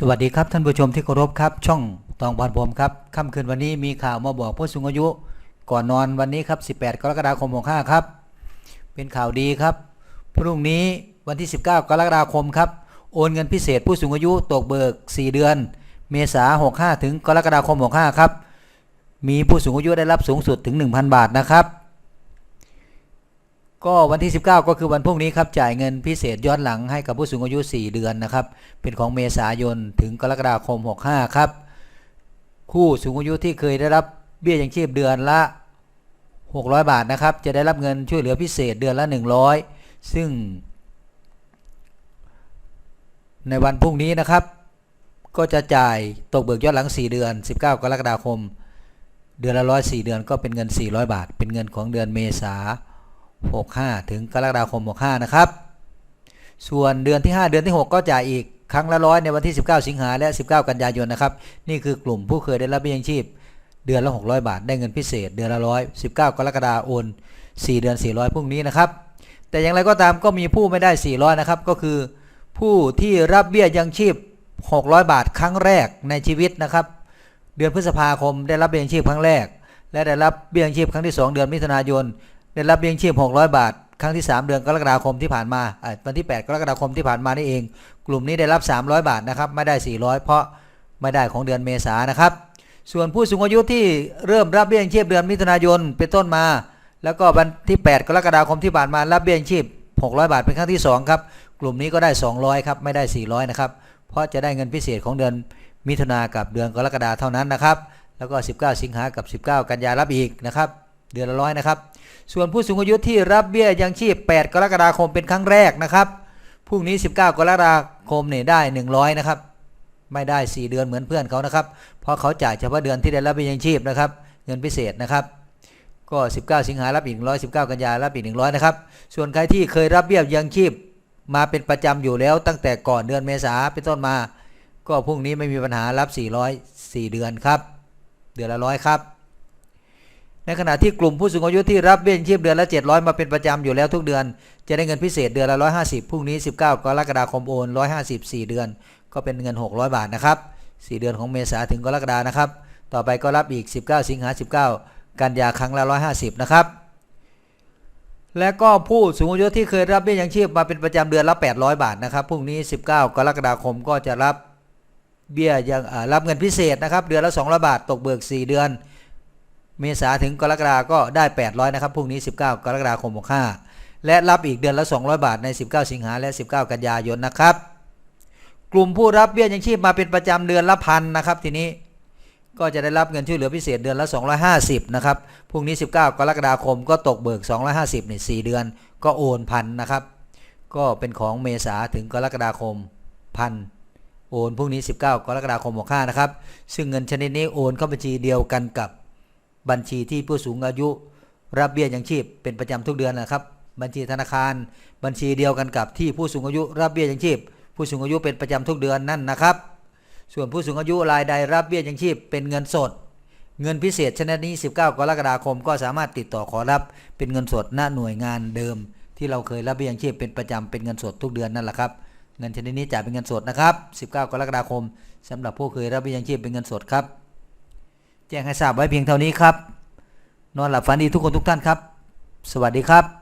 สวัสดีครับท่านผู้ชมที่เคารพครับ ช่องตองบอลผมครับค่ำคืนวันนี้มีข่าวมาบอกผู้สูงอายุ ก่อนนอนวันนี้ครับ 18 กรกฎาคม65ครับ เป็นข่าวดีครับ พรุ่งนี้วันที่ 19 กรกฎาคมครับ โอนเงินพิเศษผู้สูงอายุตกเบิก 4 เดือน เมษา65 ถึงกรกฎาคม65ครับ มีผู้สูงอายุได้รับสูงสุดถึง 1,000 บาทนะครับ ก็วันที่ 19 ก็คือวันพรุ่งนี้ครับจ่ายเงินพิเศษย้อนหลังให้กับผู้สูงอายุ 4 เดือนนะครับ เป็นของเมษายนถึงกรกฎาคม 65 ครับคู่สูงอายุที่เคยได้รับเบี้ยยังชีพเดือนละ 600 บาทนะครับ จะได้รับเงินช่วยเหลือพิเศษเดือนละ 100 ซึ่ง ในวันพรุ่งนี้นะครับ ก็จะจ่ายตกเบิกย้อนหลัง 4 เดือน 19 กรกฎาคม เดือนละ104เดือนก็เป็นเงิน 400 บาท เป็นเงินของเดือนเมษา 65 ถึงกรกฎาคม 65 นะครับ ส่วนเดือนที่ 5 เดือนที่ 6 ก็จ่ายอีกครั้งละร้อยในวันที่ 19 สิงหาและ 19 กันยายนนะครับ นี่คือกลุ่มผู้เคยได้รับเบี้ยยังชีพ เดือนละ 600 บาท ได้เงินพิเศษ เดือนละร้อย19 กรกฎาคมโอน 4 เดือน 400 พรุ่งนี้นะครับ แต่อย่างไรก็ตามก็มีผู้ไม่ได้ 400 นะครับ ก็คือผู้ที่รับเบี้ยยังชีพ 600 บาทครั้งแรกในชีวิตนะครับ เดือนพฤษภาคมได้รับเบี้ยยังชีพครั้งแรก และได้รับเบี้ยยังชีพครั้งที่ 2 เดือนมิถุนายน ได้รับเบี้ยชีพ 600 บาท ครั้งที่ 3 เดือนกรกฎาคมที่ผ่านมาวันที่ 8 กรกฎาคมที่ผ่านมานี่เอง กลุ่มนี้ได้รับ 300 บาทนะครับไม่ได้ 400 เพราะไม่ได้ของเดือนเมษายนนะครับ ส่วนผู้สูงอายุที่เริ่มรับเบี้ยชีพเดือนมิถุนายนเป็นต้นมา แล้วก็วันที่ 8 กรกฎาคมที่ผ่านมารับเบี้ยชีพ 600 บาทเป็นครั้งที่ 2 ครับ กลุ่มนี้ก็ได้ 200 ครับไม่ได้ 400 นะครับ เพราะจะได้เงินพิเศษของเดือนมิถุนากับเดือนกรกฎาเท่านั้นนะครับ แล้วก็ 19 สิงหากับ 19 กันยารับอีกนะครับ เดือนละร้อยนะครับ ส่วนผู้สูงอายุที่รับเบี้ยยังชีพ 8 กรกฎาคมเป็นครั้งแรกนะครับพรุ่งนี้ 19 กรกฎาคมเนี่ยได้ 100 นะครับ ไม่ได้ 4 เดือนเหมือนเพื่อนเขานะครับ เพราะเขาจ่ายเฉพาะเดือนที่ได้รับเบี้ยยังชีพนะครับ เงินพิเศษนะครับ ก็ 19 สิงหารับอีก100 19 กันยารับอีก 100 นะครับ ส่วนใครที่เคยรับเบี้ยยังชีพมาเป็นประจำอยู่แล้วตั้งแต่ก่อนเดือนเมษาเป็นต้นมา ก็พรุ่งนี้ไม่มีปัญหารับ 400 4 เดือนครับ เดือนละร้อยครับ ในขณะที่กลุ่มผู้สูงอายุที่รับเบี้ยชีพเดือนละ 700 มาเป็นประจำอยู่แล้วทุกเดือน จะได้เงินพิเศษเดือนละ 150พรุ่งนี้ 19 กรกฎาคมโอน 150 4 เดือน ก็เป็นเงิน 600 บาทนะครับ 4 เดือนของเมษาถึงกรกฎานะครับ ต่อไปก็รับอีก 19 สิงหา19 กันยาครั้งละ 150 นะครับ และก็ผู้สูงอายุที่เคยรับเบี้ยยังชีพมาเป็นประจำเดือนละ 800 บาทนะครับ พรุ่งนี้ 19 กรกฎาคมก็จะรับเบี้ยยังรับเงินพิเศษนะครับ เดือนละ 200 บาท ตกเบิก 4 เดือน เมษาถึงกรกฎาก็ได้ 800นะครับพรุ่งนี้ 19 กรกฎาคม65และรับอีกเดือนละ 200 บาทใน 19 สิงหาและ 19 กันยายนนะครับ กลุ่มผู้รับเบี้ยยังชีพมาเป็นประจำเดือนละพันนะครับทีนี้ก็จะได้รับเงินช่วยเหลือพิเศษเดือนละ 250 นะครับ พรุ่งนี้ 19 กรกฎาคมก็ตกเบิก 250นี่4เดือน ก็โอนพันนะครับ ก็เป็นของเมษาถึงกรกฎาคมพันโอนพรุ่งนี้ 19 กรกฎาคม65นะครับ ซึ่งเงินชนิดนี้โอนเข้าบัญชีเดียวกันกับ บัญชีที่ผู้สูงอายุรับเบี้ยยังชีพเป็นประจำทุกเดือนนะครับ บัญชีธนาคาร บัญชีเดียวกันกับที่ผู้สูงอายุรับเบี้ยยังชีพ ผู้สูงอายุเป็นประจำทุกเดือนนั่นนะครับ ส่วนผู้สูงอายุรายใดรับเบี้ยยังชีพเป็นเงินสด เงินพิเศษชนิดนี้ 19 กรกฎาคม ก็สามารถติดต่อขอรับเป็นเงินสดณหน่วยงานเดิม ที่เราเคยรับเบี้ยยังชีพเป็นประจำเป็นเงินสดทุกเดือนนั่นแหละครับเงินชนิดนี้จ่ายเป็นเงินสดนะครับ 19 กรกฎาคมสำหรับผู้เคยรับเบี้ยยังชีพเป็นเงินสดครับ แจ้งให้ทราบไว้เพียงเท่านี้ครับ นอนหลับฝันดีทุกคนทุกท่านครับ สวัสดีครับ